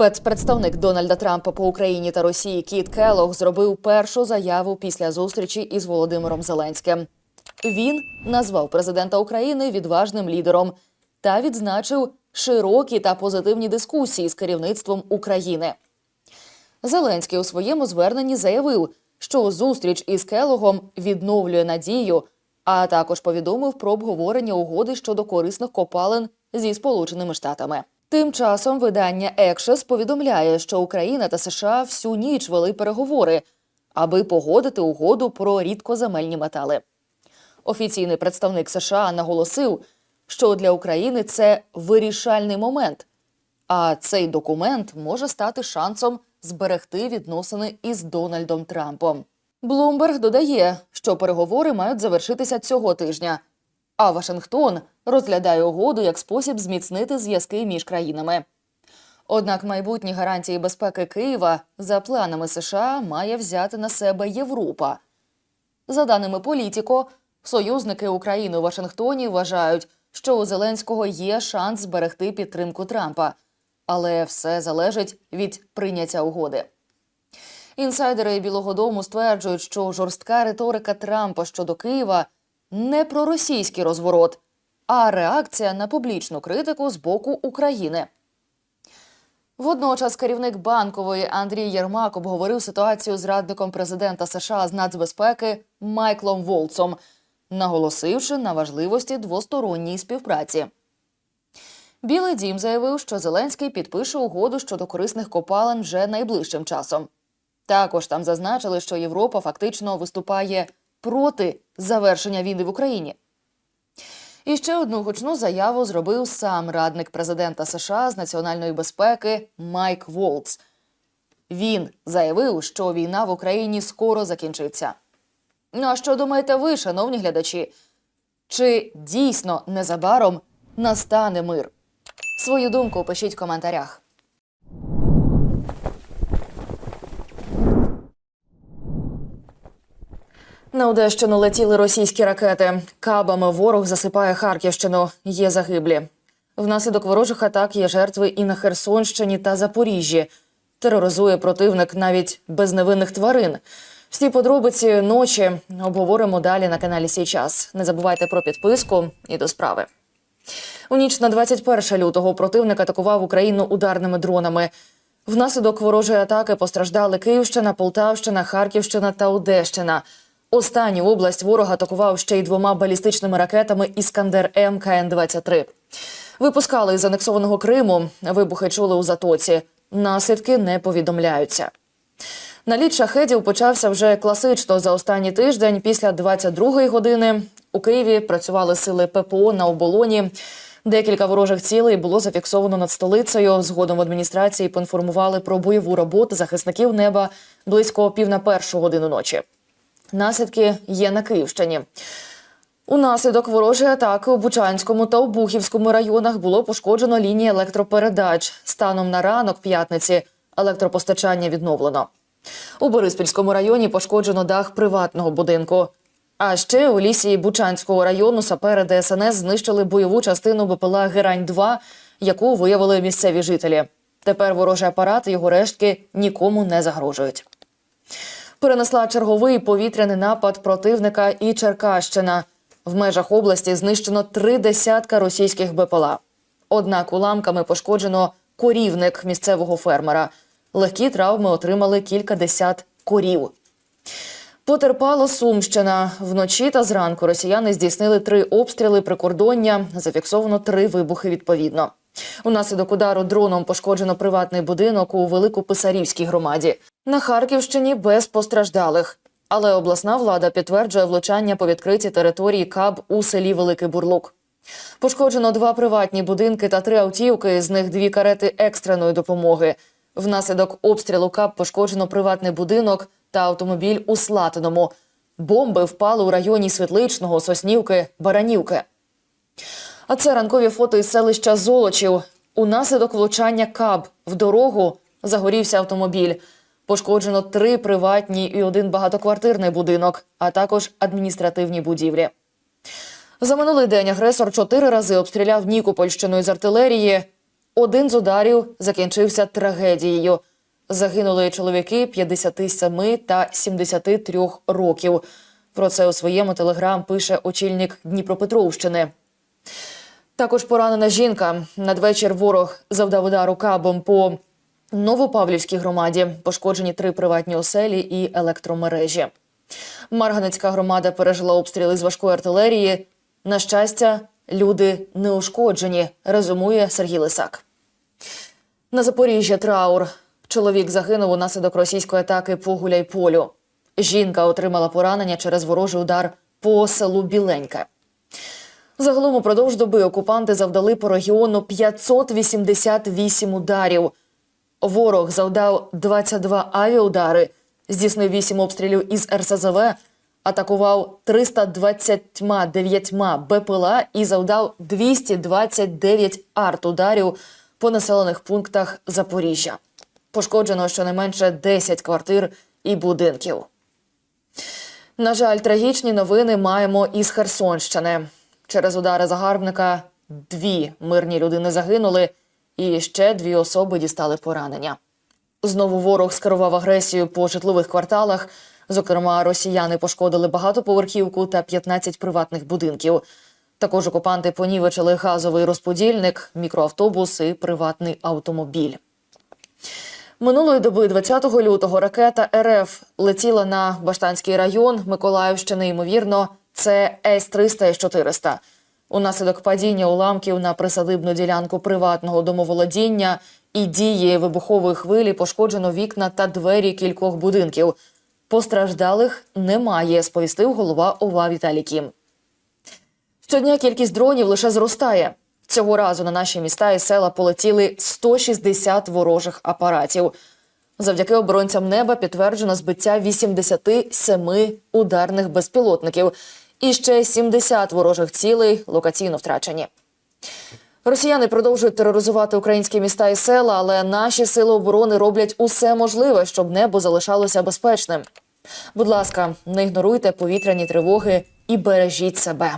Спецпредставник Дональда Трампа по Україні та Росії Кіт Келлог зробив першу заяву після зустрічі із Володимиром Зеленським. Він назвав президента України відважним лідером та відзначив широкі та позитивні дискусії з керівництвом України. Зеленський у своєму зверненні заявив, що зустріч із Келогом відновлює надію, а також повідомив про обговорення угоди щодо корисних копалин зі Сполученими Штатами. Тим часом видання Екшес повідомляє, що Україна та США всю ніч вели переговори, аби погодити угоду про рідкоземельні метали. Офіційний представник США наголосив, що для України це вирішальний момент, а цей документ може стати шансом зберегти відносини із Дональдом Трампом. Блумберг додає, що переговори мають завершитися цього тижня, а Вашингтон розглядає угоду як спосіб зміцнити зв'язки між країнами. Однак майбутні гарантії безпеки Києва за планами США має взяти на себе Європа. За даними Політіко, союзники України у Вашингтоні вважають, що у Зеленського є шанс зберегти підтримку Трампа, але все залежить від прийняття угоди. Інсайдери Білого Дому стверджують, що жорстка риторика Трампа щодо Києва не про російський розворот, а реакція на публічну критику з боку України. Водночас керівник банкової Андрій Єрмак обговорив ситуацію з радником президента США з нацбезпеки Майклом Волцом, наголосивши на важливості двосторонньої співпраці. Білий дім заявив, що Зеленський підпише угоду щодо корисних копалин вже найближчим часом. Також там зазначили, що Європа фактично виступає проти завершення війни в Україні. І ще одну гучну заяву зробив сам радник президента США з національної безпеки Майк Волц. Він заявив, що війна в Україні скоро закінчиться. Ну а що думаєте ви, шановні глядачі? Чи дійсно незабаром настане мир? Свою думку пишіть в коментарях. На Одещину летіли російські ракети. Кабами ворог засипає Харківщину. Є загиблі. Внаслідок ворожих атак є жертви і на Херсонщині та Запоріжжі. Тероризує противник навіть безневинних тварин. Всі подробиці ночі обговоримо далі на каналі Сій час. Не забувайте про підписку і до справи. У ніч на 21 лютого противник атакував Україну ударними дронами. Внаслідок ворожої атаки постраждали Київщина, Полтавщина, Харківщина та Одещина. Останню область ворог атакував ще й двома балістичними ракетами Іскандер М КН 23 Випускали із анексованого Криму. Вибухи чули у затоці. Наслідки не повідомляються. Наліт шахедів почався вже класично за останній тиждень. Після 22-ї години у Києві працювали сили ППО на оболоні. Декілька ворожих цілей було зафіксовано над столицею. Згодом в адміністрації поінформували про бойову роботу захисників неба близько пів на першу годину ночі. Наслідки є на Київщині. Унаслідок ворожої атаки у Бучанському та Обухівському районах було пошкоджено лінії електропередач. Станом на ранок п'ятниці електропостачання відновлено. У Бориспільському районі пошкоджено дах приватного будинку. А ще у лісі Бучанського району сапери ДСНС знищили бойову частину БПЛА Герань-2, яку виявили місцеві жителі. Тепер ворожий апарат і його рештки нікому не загрожують. Перенесла черговий повітряний напад противника і Черкащина. В межах області знищено три десятка російських БПЛА. Однак уламками пошкоджено корівник місцевого фермера. Легкі травми отримали кілька десят корів. Потерпала Сумщина. Вночі та зранку росіяни здійснили три обстріли прикордоння. Зафіксовано три вибухи відповідно. Унаслідок удару дроном пошкоджено приватний будинок у Великописарівській громаді. На Харківщині без постраждалих. Але обласна влада підтверджує влучання по відкритій території КАБ у селі Великий Бурлук. Пошкоджено два приватні будинки та три автівки, з них дві карети екстреної допомоги. Внаслідок обстрілу КАБ пошкоджено приватний будинок та автомобіль у Слатиному. Бомби впали у районі Світличного, Соснівки, Баранівки. А це ранкові фото із селища Золочів. Унаслідок влучання КАБ в дорогу загорівся автомобіль. Пошкоджено три приватні і один багатоквартирний будинок, а також адміністративні будівлі. За минулий день агресор чотири рази обстріляв Нікопольщину із артилерії. Один з ударів закінчився трагедією. Загинули чоловіки 57 та 73 років. Про це у своєму телеграм пише очільник Дніпропетровщини. Також поранена жінка. Надвечір ворог завдав удару кабом по Новопавлівській громаді. Пошкоджені три приватні оселі і електромережі. Марганецька громада пережила обстріли з важкої артилерії. На щастя, люди не ушкоджені, резюмує Сергій Лисак. На Запоріжжя траур. Чоловік загинув унаслідок російської атаки по Гуляйполю. Жінка отримала поранення через ворожий удар по селу Біленьке. Загалом упродовж доби окупанти завдали по регіону 588 ударів. Ворог завдав 22 авіаудари, здійснив 8 обстрілів із РСЗВ, атакував 329 БПЛА і завдав 229 артударів по населених пунктах Запоріжжя. Пошкоджено щонайменше 10 квартир і будинків. На жаль, трагічні новини маємо із Херсонщини. Через удари загарбника дві мирні людини загинули, і ще дві особи дістали поранення. Знову ворог скерував агресію по житлових кварталах. Зокрема, росіяни пошкодили багатоповерхівку та 15 приватних будинків. Також окупанти понівечили газовий розподільник, мікроавтобус і приватний автомобіль. Минулої доби, 20 лютого, ракета РФ летіла на Баштанський район Миколаївщини. Ймовірно, це С-300 С-400. Унаслідок падіння уламків на присадибну ділянку приватного домоволодіння і дії вибухової хвилі пошкоджено вікна та двері кількох будинків. Постраждалих немає, сповістив голова ОВА Віталій Кім. Щодня кількість дронів лише зростає. Цього разу на наші міста і села полетіли 160 ворожих апаратів. Завдяки оборонцям неба підтверджено збиття 87 ударних безпілотників і ще 70 ворожих цілей локаційно втрачені. Росіяни продовжують тероризувати українські міста і села, але наші сили оборони роблять усе можливе, щоб небо залишалося безпечним. Будь ласка, не ігноруйте повітряні тривоги і бережіть себе.